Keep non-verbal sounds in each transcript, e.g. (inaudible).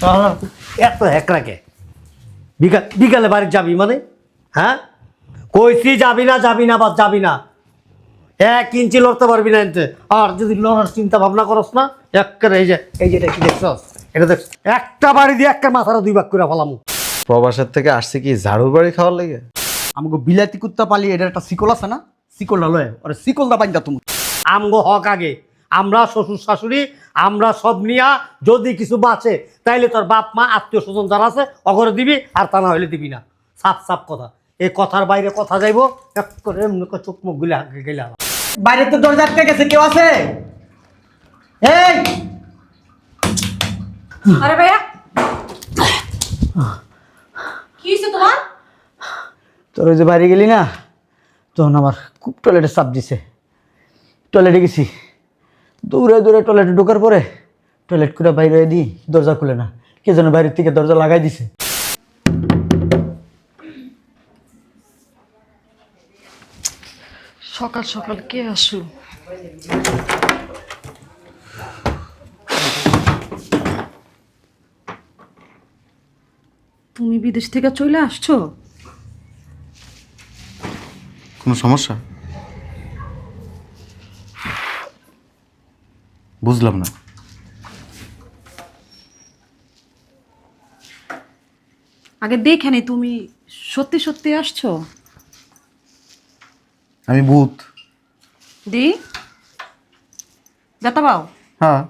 শালা, এত একরাকে বিকাল বিকালে বাড়ি যাবি মানে? হ্যাঁ? কইছি যাবি না যাবি না বা যাবি না। এক ইঞ্চি লড়তে পারবি না এনতে। আর যদি লড়ার চিন্তা ভাবনা করস না একের এই যে এই যে এটা কি দেখছস? এটা দেখ একটা বাড়ি দিয়ে একটা মাথাটা দুই ভাগ করে ফেলাম। প্রবাসের থেকে আসছে কি ঝাড়ু বাড়ি খাওয়ার লেগে? আমাকে বিলাতি কুত্তা পালি এটার একটা শিকল আছে না? শিকলটা লয় ওরে শিকলটা বাইন্দা তুমি। আমগো হক আগে। আমরা শ্বশুর শাশুড়ি আমরা সব নিয়া যদি কিছু বাঁচে তাইলে তোর বাপ মা আত্মীয় স্বজন যারা আছে অগরে দিবি আর তা না হইলে দিবি না। সাপ সাপ কথা। এই কথার বাইরে কথা যাইবো এক করে এমনি করে চোখ মুখ গুলে আগে গেলে বাইরে তো দরজা আটকে গেছে কেউ আছে? এই! আরে ভাইয়া! কি হয়েছে তোমার? তোর ওই যে বাইরে গেলি না তখন আমার খুব টয়লেটে চাপ দিছে। টয়লেটে গেছি। দৌড়ে দৌড়ে টয়লেটে ঢোকার পরে টয়লেট করে বাইরে দিই দরজা খুলে না। কে যেন বাইরের থেকে দরজা লাগাই দিছে। সকাল সকাল কে আসলো? তুমি বিদেশ থেকে চলে আসছো? কোনো সমস্যা? বুঝলাম না। আগে দেখে নি তুমি সত্যি সত্যি আসছো? আমি ভূত। দি? যাতা পাও হ্যাঁ।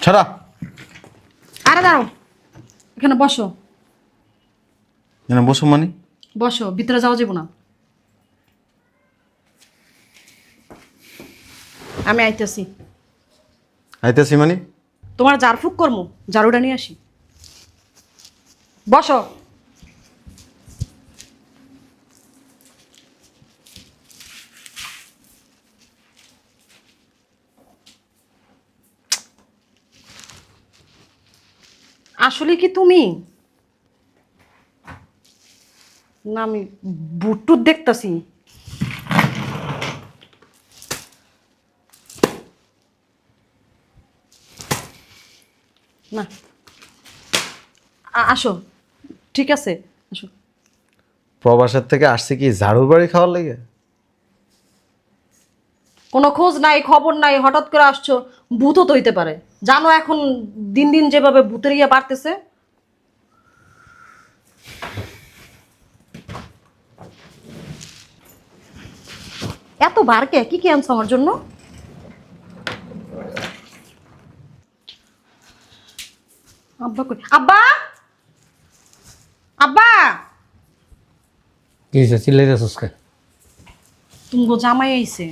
ছাড়া। আরে দাঁড়াও। এখানে বসো। এখানে বসো মানে? বসো ভিতরে যাওয়া যাব না। আমি আইতেছি। আইতেছি মানে? তোমার জারফুক কর্ম জারুটা নিয়ে আসি। বসো। আসলে কি তুমি? না, আমি বুটটুত দেখতাছি। না। আসো। ঠিক আছে, আসো। প্রবাসের থেকে আসছে কি ঝাড়ু বাড়ি খাওয়ার লেগে? কোনো খোঁজ নাই খবর নাই হঠাৎ করে আসছো ভূতও তো হইতে পারে। জানো এখন দিন দিন যেভাবে ভূতের ইয়ে বাড়তেছে। এত বার কে কি কি আনছো আমার জন্য? আব্বা কই? আব্বা! আব্বা! কি হয়েছে চিল্লাইতে সুস্কে তুমি গো জামাই আইছে।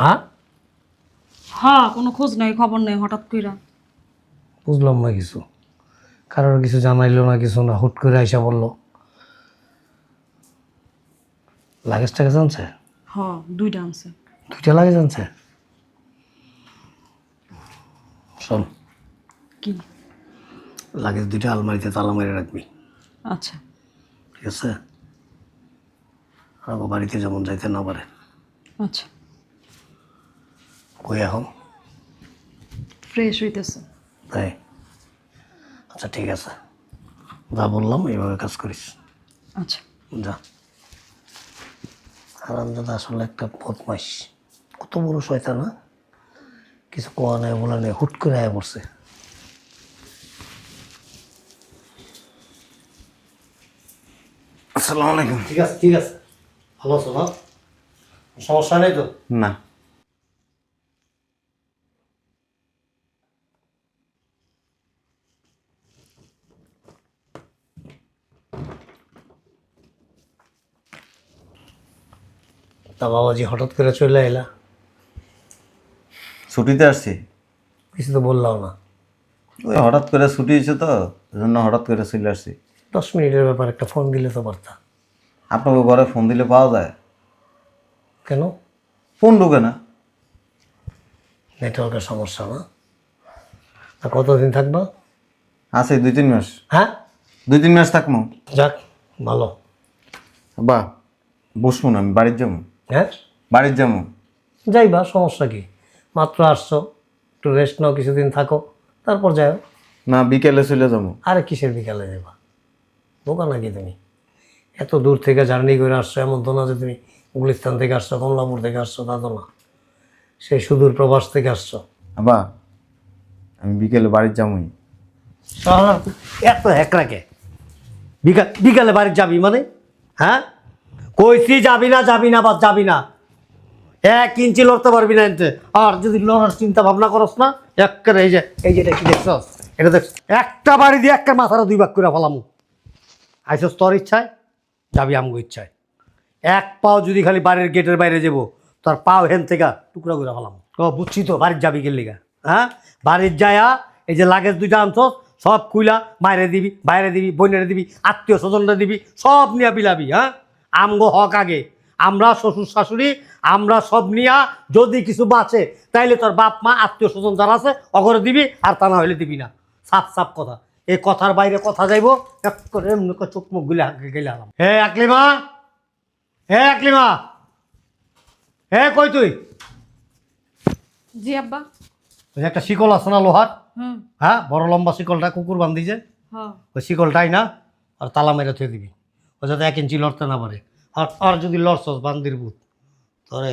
হ্যাঁ? হ্যাঁ কোনো খোঁজ নাই খবর নাই হঠাৎ কইরা। বুঝলাম না কিছু। কারোর কিছু জানাইলো না কিছু না হুট করে আইসা বলল। লাগেজ টাগেজ আনছে? হ দুইটা আনছে। দুইটা লাগেজ আনছে? শোন। কি? লাগেজ দুইটা আলমারিতে তালা মেরে রাখবি। আচ্ছা। ঠিক আছে? আমার বাড়িতে যেমন যাইতে না পারে। আচ্ছা। কই এখন ফ্রেশ হইতেছে তাই? আচ্ছা ঠিক আছে। যা বললাম এইভাবে কাজ করিস। আচ্ছা। যা। আরামদাদা আসলে একটা বদমাইশ। কত বড় শয়তান না কিছু কোয়া নেই বলা নেই হুট করে আয় পড়ছে। আসসালামু আলাইকুম। ঠিক আছে ঠিক আছে। ভালো আছো না? সমস্যা নেই তো? না। তা বাবাজি হঠাৎ করে চলে এলা। ছুটিতে আসছি? কিছু তো বললাম না। ওই হঠাৎ করে ছুটি হয়েছে তো জন্য হঠাৎ করে চলে আসছি। দশ মিনিটের ব্যাপার একটা ফোন দিলে তো পারতা আপনাকে ঘরে ফোন দিলে পাওয়া যায়? কেন? ফোন ঢুকে না। নেটওয়ার্কের সমস্যা না। তা কতদিন থাকবা? আছে দুই তিন মাস। হ্যাঁ? দুই তিন মাস থাকব। যাক ভালো। বা বসবো না আমি বাড়ির যাব। হ্যাঁ? বাড়ির যাব যাইবা সমস্যা কি? মাত্র আসছো একটু রেস্ট নাও কিছুদিন থাকো তারপর যাও না বিকেলে চলে যাব। আরে কিসের বিকেলে যাবা বোকা নাকি তুমি? এত দূর থেকে জার্নি করে আসছো এমন তো না যে তুমি গুলিস্তান থেকে আসছো কমলাপুর থেকে আসছো তা তো না। সেই সুদূর প্রবাস থেকে আসছো। আবা আমি বিকেলে বাড়ির যাবোই। এত একরাকে। বিকাল বিকালে বাড়ির যাবি মানে? হ্যাঁ? কইছি যাবি না যাবি না বা যাবি না। এক ইঞ্চি লড়তে পারবি না এনতে। আর যদি লড়ার চিন্তা ভাবনা করস না একের এই যে এই যে এটা কি দেখছস? এটা দেখ একটা বাড়ি দিয়ে একটা মাথাটা দুই ভাগ করে ফেলামু। আইসস তোর ইচ্ছায়, যাবি আমগো ইচ্ছায়। এক পাও যদি খালি বাড়ির গেটের বাইরে যাব, তোর পাও হেন থেকে টুকরা করে ফেলাম। ও, বুঝছি তো, বাড়ির যাবি গেলি গা হ্যাঁ? বাড়ির যায়া, এই যে লাগেজ দুইটা আনছস, সব কুইলা বাইরে দিবি বাইরে দিবি বইনেরে দিবি, আত্মীয় স্বজনরা দিবি, সব নিয়ে বিলাবি হ্যাঁ? আমগো হক আগে। আমরা শ্বশুর শাশুড়ি আমরা সব নিয়া যদি কিছু বাঁচে তাইলে তোর বাপ মা আত্মীয় স্বজন যারা আছে অগরে দিবি আর তা না হইলে দিবি না। সাপ সাপ কথা। এই কথার বাইরে কথা যাইব এক করে এমনি চোখ মুখ গুলে হাঁকে গেলে আলাম হে আকলিমা! হে আকলিমা! হে কই তুই? জি আব্বা। ওই যে একটা শিকল আছে না লোহার? হুম। হ্যাঁ বড় লম্বা শিকলটা কুকুর বান্ধিছে। হ্যাঁ। ওই শিকলটাই না আর তালা মেরে থুয়ে দিবি। ও যাতে এক ইঞ্চি লড়তে না পারে। আর আর যদি লড়ছস বান্দির বুত তোরে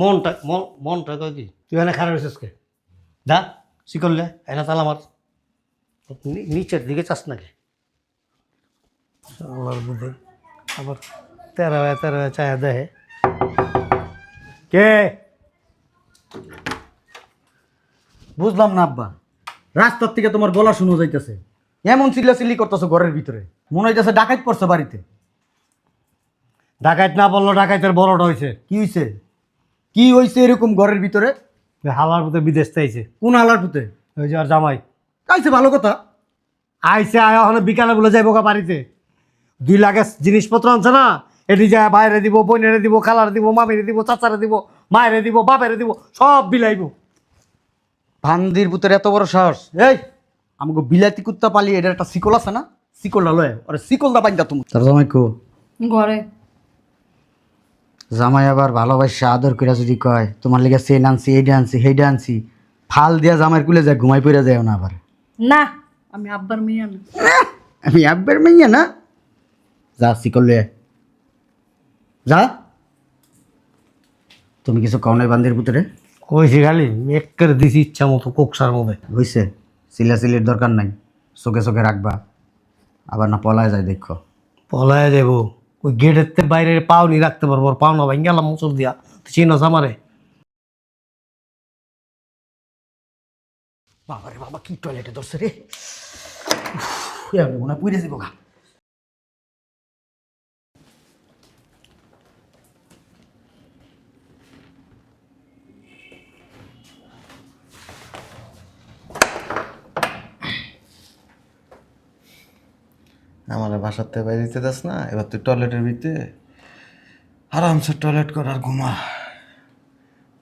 মনটা মন মনটা কই কি তুই এনে খারাপ হয়েছিস কে? যা শিকল লে এনে তালা মার। নিচের দিকে চাস নাকি? আল্লাহর বুদ্ধি। আবার তেরো তেরো চায়া দেহে। কে? বুঝলাম না আব্বা। রাস্তার থেকে তোমার গলা শুনো যাইতেছে। এমন চিল্লাচিল্লি করতেছো ঘরের ভিতরে। মনে হইতেছে ডাকাত পড়ছে বাড়িতে। ডাকাইত না বলল ডাকাইতের বড়টা হয়েছে কি হইছে? কি হইছে এরকম ঘরের ভিতরে? হালার মতো বিদেশ চাইছে। কোন আলার পুতে? ওই যে আর জামাই। আইছে ভালো কথা। আইসে আয় ওখানে বিকালে বলে যাইব গা বাড়িতে। দুই লাখে জিনিসপত্র আনছে না এটি যায় বাইরে দিব বোনেরে দিব খালারে দিব মামিরে দিব চাচারে দিব মায়েরে দিব বাপেরে দিব সব বিলাইব। ভান্দির পুতের এত বড় সাহস। এই আমাকে বিলাতি কুত্তা পালিয়ে এটার একটা শিকল আছে না? শিকলটা লয় ওরে শিকলটা বাইন্দা তুমি। তার জামাই কো ঘরে। জামাই আবার ভালোবাসা আদর করে যদি কয় তোমার লেগে সেন আনছি এইটা আনছি সেইটা আনছি ফাল দিয়া জামাই কুলে যায় ঘুমাই পড়ে যায় না আবার। না আমি আব্বার মেয়ে না আমি (laughs) একবার মাইয়া না? যা শিকল। যা। তুমি কিছু কও নাই বান্দির পুতরে কইছি খালি একের দিছি ইচ্ছা মতো কোকসার মধ্যে। হইছে সিলাসিলির দরকার নাই চোখে চোখে রাখবা। আবার না পলায় যায় দেখো। পলায় যাব ওই গেটের বাইরে পাও নি রাখতে পারব পাওনা ভাই গেলাম মুসুর দিয়া। চিনো চিনস আমারে? বাবা রে বাবা, কি টয়লেটে ধরছে রে? মনে হয় পুড়ে যাব গা। আমার বাসার থেকে বাইরে দিতে দাস না, এবার তুই টয়লেটের ভিতরে আরামসে টয়লেট কর আর ঘুমা।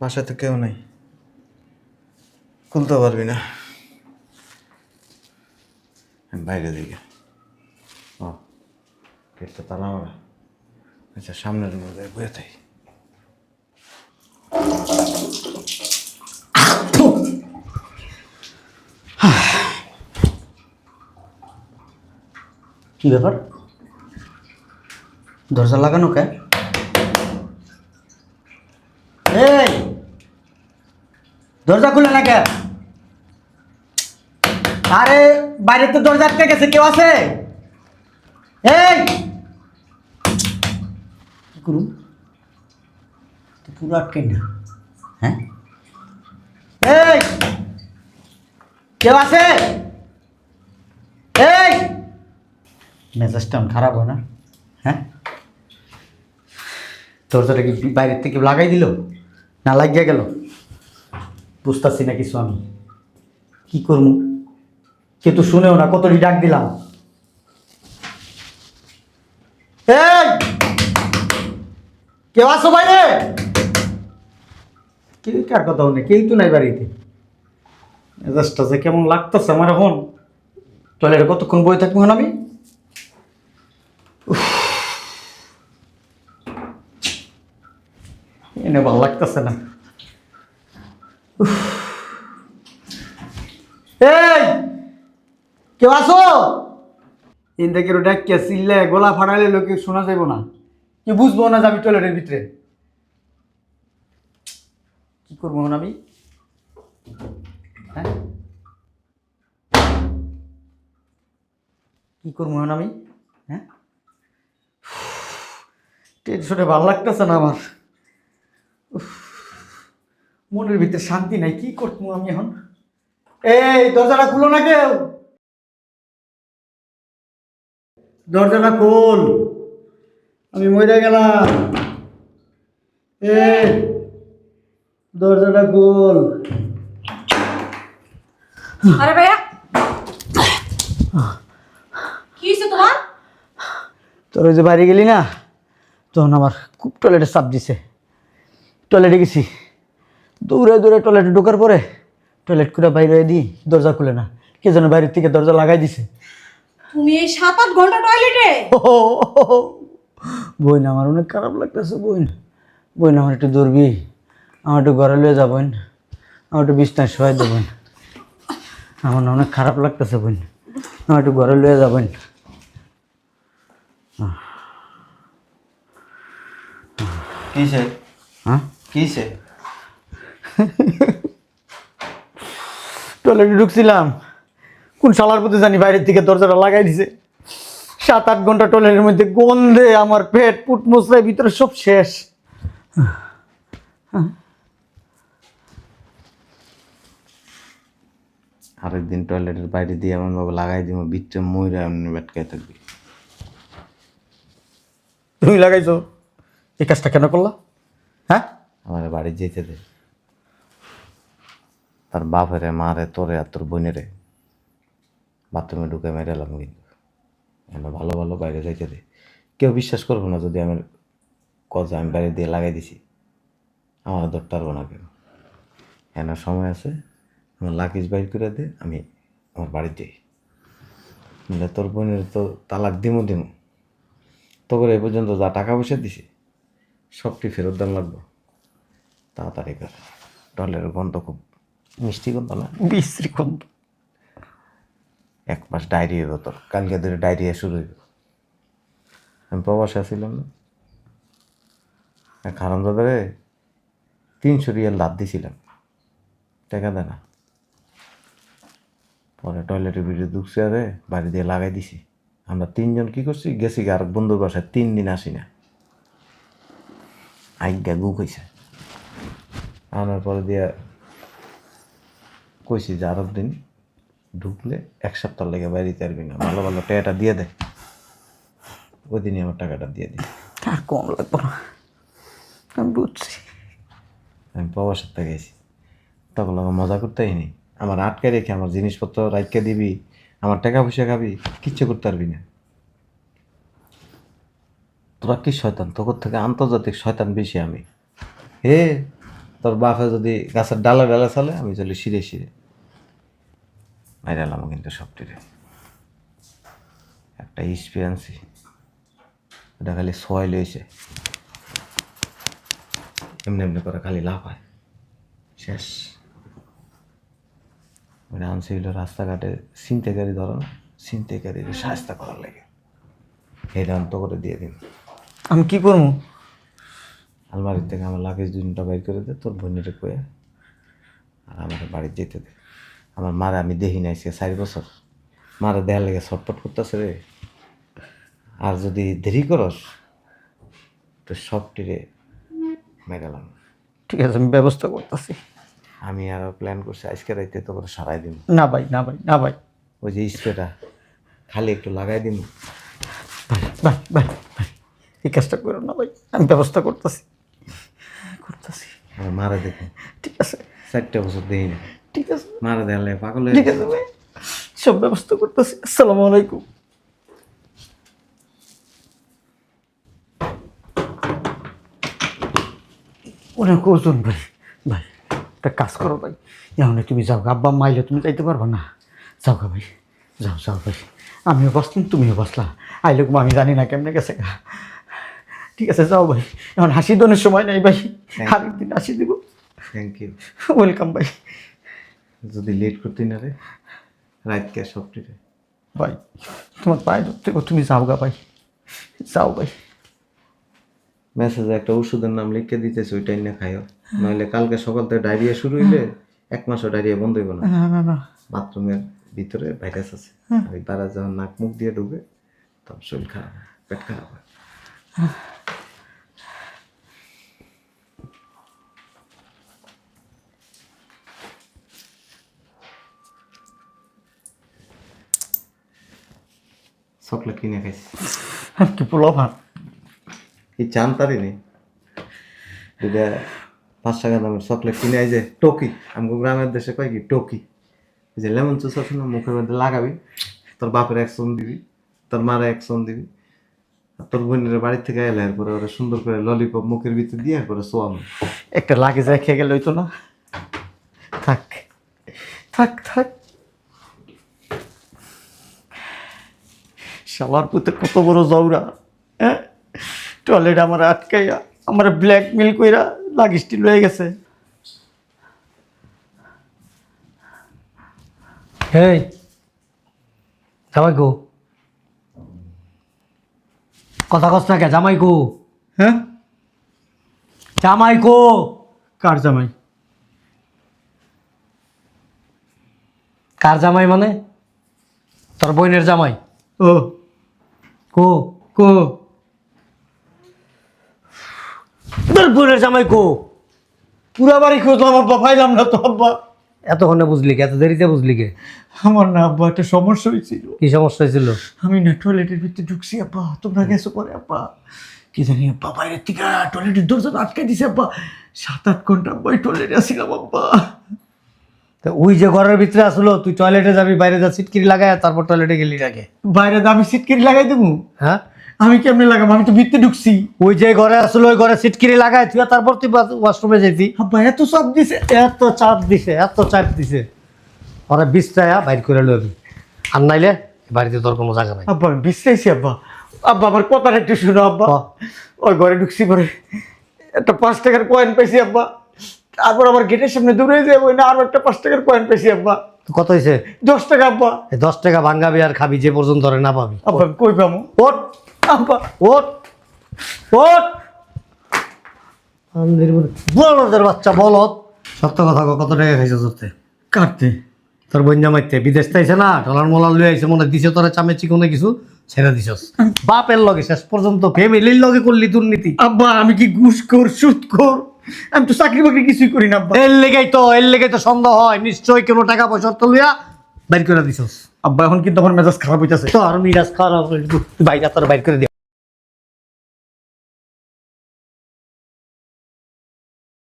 বাসাতে কেউ নেই। খুলতে পারবি না। বাইরে দিকে ও, গেটটা তালা মারা। আচ্ছা সামনের মধ্যে বয়ে থাকি কি ব্যাপার? দরজা লাগানো কে? এই! দরজা খুলে না কে? আরে, বাইরে তো দরজা আটকে গেছে, কেউ আছে? এই! কি করুন পুরো আটকে না। হ্যাঁ? এই! কেউ আছে? এই! মেজাজটা খারাপ হয় না। হ্যাঁ? তোর দরজাটা কি বাইরের থেকে লাগাই দিল? না লাগিয়ে গেল? বুঝতেছি না কিছু আমি। কি করব? কে তো শুনেও না, কতটি ডাক দিলাম। কেউ আসো বাইরে? কেউ কার কথা নেই কেউ তো নাই বাড়িতে। মেজাজটা যে কেমন লাগতেছে আমার এখন। টয়লেটে কতক্ষণ বই থাকব আমি? এনে ভালো লাগতেছে না। এই কেউ আসো ইন্দা কেউ ডাকিয়া চিল্লে গলা ফাটাইলে লোকে শোনা যাইব না। কি বুঝব না যাবি টয়লেটের ভিতরে। কি করব এখন আমি? হ্যাঁ? কি করব এখন আমি? হ্যাঁ? টেনশনে ভালো লাগতেছে না আমার। মনের ভিতরে শান্তি নাই কি করব আমি এখন? এই দরজাটা খুলো না কেউ। দরজাটা খোল। আমি মরে গেলাম। এ দরজাটা খোল। আরে ভাইয়া। কি হয়েছে তোমার? তোর ওই যে বাইরে গেলি না তখন আমার খুব টয়লেটে চাপ দিছে। টয়লেটে গেছি। দৌড়ে দৌড়ে টয়লেটে ঢোকার পরে টয়লেট করে বাইরে দিই দরজা খুলে না। কে যেন বাইরের থেকে দরজা লাগাই দিছে। তুমি এই সাত আট ঘণ্টা টয়লেটে বই না আমার অনেক খারাপ লাগতেছে বই না বই না আমার একটু দৌড়বি আমার একটু ঘরে লয়ে যাবেন আমার একটু বিছনায় শোয়াই দেবেন আমার না অনেক খারাপ লাগতেছে বই না আমার একটু ঘরে লয়ে যাবেন কিসে হ্যাঁ? কিসে টয়লেটে ঢুকছিলাম। কোন শালার প্রতি জানি বাইরের থেকে দরজাটা লাগাই দিছে। সাত আট ঘণ্টা টয়লেটের মধ্যে গন্ধে আমার পেট পুট মোচড়ায় ভিতরে সব শেষ। আরেকদিন টয়লেটের বাইরে দিয়ে এমন ভাবে লাগাই দিব বিচ্ছে ময়রা এমনি বেটকায় থাকবি। তুমি লাগাইছো। এই কাজটা কেন করলা? হ্যাঁ? আমার বাড়ি যেতে দে। তার বাপেরে, মারে, তোরে আর তোর বোনেরে বাথরুমে ঢুকে মেরে এলাম কিন্তু। আমরা ভালো ভালো বাইরে যাইতে দে। কেউ বিশ্বাস করব না যদি আমি কথা আমি বাইরে দিয়ে লাগাই দিছি। আমার ধরতে পারব না কেউ এন সময় আছে? আমার লাকিজ বাইর করে দে, আমি আমার বাড়িতে যাই। নইলে তোর বোনের তো তালাক দিমু দিমু। তো করে এ পর্যন্ত যা টাকা পয়সা দিছি, সবটি ফেরত দাম লাগবো। তাড়াতাড়ি কর। ডলের গন্ধ খুব মিষ্টি গন্ধ না? বিশ্রী গন্ধ। এক মাস ডায়রি হইব তোর। কালকে ধরে ডায়রিয়া শুরু হইব। আমি প্রবাসে আসছিলাম না। এক হারাম দাদারে তিনশো রিয়াল লাভ দিছিলাম। টাকা দেয় না। পরে টয়লেটের ভিতরে ঢুকছে আরে বাড়ি দিয়ে লাগাই দিছি। আমরা তিনজন কি করছি? গেছি আর বন্ধুর বাসায় তিন দিন আসি না। আজ্ঞা গু কইছে। আনার পরে দিয়ে কইছি যে আরব দিন ঢুকলে এক সপ্তাহ লেগে বাইরে পারবি না। ভালো ভালো টাকাটা দিয়ে দে। ওই দিনই আমার টাকাটা দিয়ে দিই কম লাগবো না। আমি বুঝছি। আমি প্রবাসের থেকে গেছি। তখন আমার মজা করতেই নি আমার আটকে রেখে আমার জিনিসপত্র রাখকে দিবি আমার টাকা পয়সা খাবি কিচ্ছু করতে পারবি না। তোরা কি শয়তান? তোর থেকে আন্তর্জাতিক শয়তান বেশি আমি। হে! তোর বাপে যদি গাছের ডালে ডালে চলে, আমি চলি শিরে শিরে। মাইরালাম কিন্তু সবটিরে। একটা স্প্রে আনছি। ওটা খালি সয়েল হয়েছে। এমনি এমনি করে খালি লাভ হয় শেষ। ওটা আনছি হলো রাস্তাঘাটে ছিনতেকারী ধরো না ছিনতেকারীর সাহায্য করার লাগে। এটা অন্ত করে দিয়ে দিন। আমি কি করব? আলমারির থেকে আমার লাগেজ দুটা বাইর করে দে তোর বোনের কয়ে আর আমাকে বাড়িতে যেতে দে। আমার মারা আমি দেখি নাই সে চারি বছর। মারা দেখার লেগে ছটপট করতেছে রে। আর যদি দেরি করস তো সবটিরে মেরালাম ঠিক আছে আমি ব্যবস্থা করতেছি। আমি আরও প্ল্যান করছি আজকে রাইতে তো করে সারাই দিন না ভাই না ভাই না ভাই। ওই যে স্প্রেটা খালি একটু লাগাই দিন ভাই ভাই ভাই ভাই এই কাজটা করো না ভাই আমি ব্যবস্থা করতেছি। মারা দেখুন ঠিক আছে। চারটে বছর দেখি না। ঠিক আছে। মারা লেগে পাগল ঠিক আছে ভাই। সব ব্যবস্থা করতেছি। আসসালামু আলাইকুম। অনেক ওজন ভাই? ভাই একটা কাজ করো ভাই। এখন তুমি যাও আব্বা মাইলে তুমি যাইতে পারবে না। যাও গা ভাই। যাও যাও ভাই। আমিও বসলাম তুমিও বসলা আইলে আমি জানি না কেমনে গেছে গা। ঠিক আছে যাও ভাই। এখন হাসি দনের সময় নাই ভাই। আরেকদিন হাসি দিব। থ্যাংক ইউ ওয়েলকাম ভাই। যদি লেট করতে না রে রাত কে সবটি রে ভাই তোমার পায়ে ধরতে তুমি যাও গা ভাই। যাও ভাই। মেসেজে একটা ওষুধের নাম লিখে দিতেছে ওইটাই না খাইও। নইলে কালকে সকাল থেকে ডায়রিয়া শুরু হইলে এক মাসও ডায়রিয়া বন্ধ হইব না। না না না। বাথরুমের ভিতরে ভাইরাস আছে। ওই এই ভাইরাস যখন নাক মুখ দিয়ে ঢুকে তখন শরীর খারাপ হয় পেট খারাপ হয়। চকলেট কিনে খাইছি। কি ভাত এই চান তারি নেই দুটা পাঁচ টাকা দামের চকলেট কিনে আই যে টকি। আমাকে গ্রামের দেশে কয় কি টকি। যে লেমন চুস আছে না মুখের মধ্যে লাগাবি তোর বাপের এক চন দিবি তোর মার এক চন দিবি তোর বোনের বাড়ি থেকে এলে এরপরে ওরা সুন্দর করে ললিপপ মুখের ভিতরে দিয়ে এরপরে সোয়াম একটা লাগে যায় খেয়ে গেলে হইতো না। থাক থাক থাক। শালার পুতে কত বড় জৌরা হ্যাঁ? টয়লেট আমার আটকাইয়া আমার ব্ল্যাকমেল কইরা লাগিসটি লয়ে গেছে। এই জামাই কো কথা কস না কে জামাই কো হ্যাঁ? জামাই কো কার জামাই? কার জামাই মানে? তোর বোনের জামাই। ও। কো কো। তোর বোনের জামাই কো। পুরা বাড়ি খুঁজলাম আব্বা পাইলাম না তো আব্বা। এতক্ষণে বুঝলি কে এত দেরিতে বুঝলি কে? আমার না আব্বা একটা সমস্যা হয়েছিল কি সমস্যা হয়েছিল আমি না টয়লেটের ভিতরে ঢুকছি আব্বা। তোমরা গেছো পরে আব্বা। কি জানি আব্বা বাইরের থেকে টয়লেটের দরজা আটকে দিছে আব্বা। সাত আট ঘণ্টা আব্বা টয়লেটে আসছিলাম আব্বা। তো ওই যে ঘরের ভিতরে আসলো তুই টয়লেটে যাবি বাইরে যা সিটকিরি লাগায় তারপর টয়লেটে গেলি নাকি বাইরে যা আমি সিটকিরি লাগাই দেবো? হ্যাঁ? আমি কেমনে লাগাবো? আমি তো ভিতরে ঢুকছি। ওই যে ঘরে আসলো ওই ঘরে সিটকিরি লাগায় তুই তারপর তুই ওয়াশরুমে যেতি আব্বা এত সব দিছে। এত চাপ দিছে এত চাপ দিছে। ওরা বিছটায়া বাইর করে লবি আর নাইলে বাড়িতে তোর কোনো জায়গা নাই। আব্বা আমি বিশ্রাইছি আব্বা। আব্বা আমার কথাটা একটু শুনো আব্বা। ওই ঘরে ঢুকছি পরে। একটা পাঁচ টাকার কয়েন পেয়েছি আব্বা। তারপর আমার গেটের সামনে দূরে যাব না আরও একটা পাঁচ টাকার কয়েন পেয়েছি আব্বা। কত হয়েছে দশ টাকা আব্বা। দশ টাকা ভাঙ্গাবি আর খাবি যে পর্যন্ত ধরে না পাবি। আব্বা কই পাবো? ওট আব্বা। ওট ওট বলদের বাচ্চা বলত সত্য কথা কত টাকা খাইছে তোরতে কাটতে। তোর বন্যা মাইতে বিদেশ তাইছে না ডলার মোলার লুই আইছে মনে দিছে তোরা চামে চিকনে কিছু ছেড়ে দিছস। বাপের লগে শেষ পর্যন্ত ফ্যামিলির লগে করলি দুর্নীতি। আব্বা আমি কি ঘুষ কর সুদ কর? আমি তো চাকরি বাকরি কিছুই করি না এর লেগেই তো এর লেগেই তো সন্দেহ হয়। নিশ্চয়ই কোনো টাকা পয়সা তো লইয়া বাইর করে দিছস। আব্বা এখন কিন্তু আমার মেজাজ খারাপ হইতেছে। তো আর মেজাজ খারাপ বাইরে তোর বাইর করে